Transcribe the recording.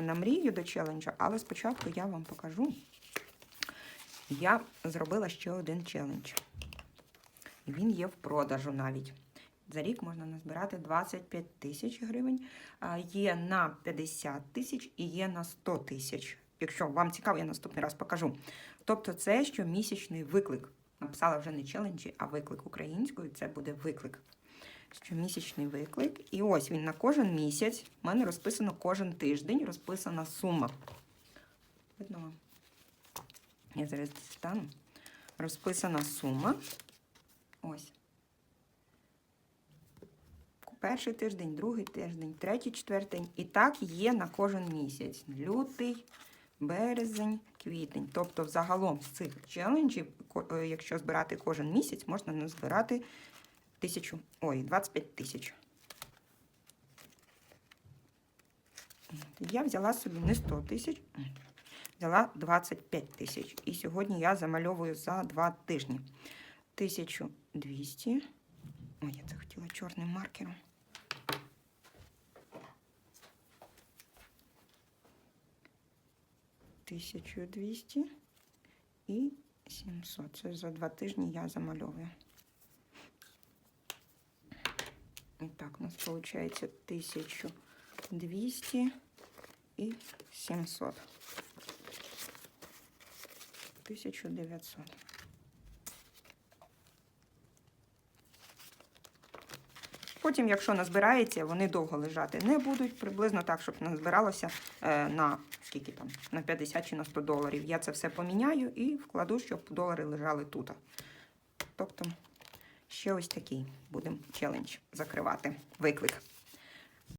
на мрію до челенджа, але спочатку я вам покажу. Я зробила ще один челендж. Він є в продажу навіть. За рік можна назбирати 25 тисяч гривень, є на 50 тисяч і є на 100 тисяч. Якщо вам цікаво, я наступний раз покажу. Тобто, це щомісячний виклик. Написала вже не челенджі, а виклик українською. Це буде виклик. Щомісячний виклик. І ось він на кожен місяць. У мене розписано кожен тиждень, розписана сума. Видно? Я зараз дістану. Розписана сума. Ось. Перший тиждень, другий тиждень, третій, четвертий. І так є на кожен місяць. Лютий, березень, квітень. Тобто, взагалом з цих челенджів, е, якщо збирати кожен місяць, можна назбирати тисячу, ой, 25 тисяч. Я взяла собі не 100 тисяч, взяла 25 тисяч. І сьогодні я замальовую за 2 тижні. 1200. Ой, я це хотіла чорним маркером. Тисячу двісті і 700. Це за два тижні я замальовую. І так, у нас виходить 1200 і 700. 1900. Потім, якщо назбирається, вони довго лежати не будуть. Приблизно так, щоб назбиралося е, на скільки там, на 50 чи на 100 доларів. Я це все поміняю і вкладу, щоб долари лежали тут. Тобто, ще ось такий будемо челендж закривати. Виклик.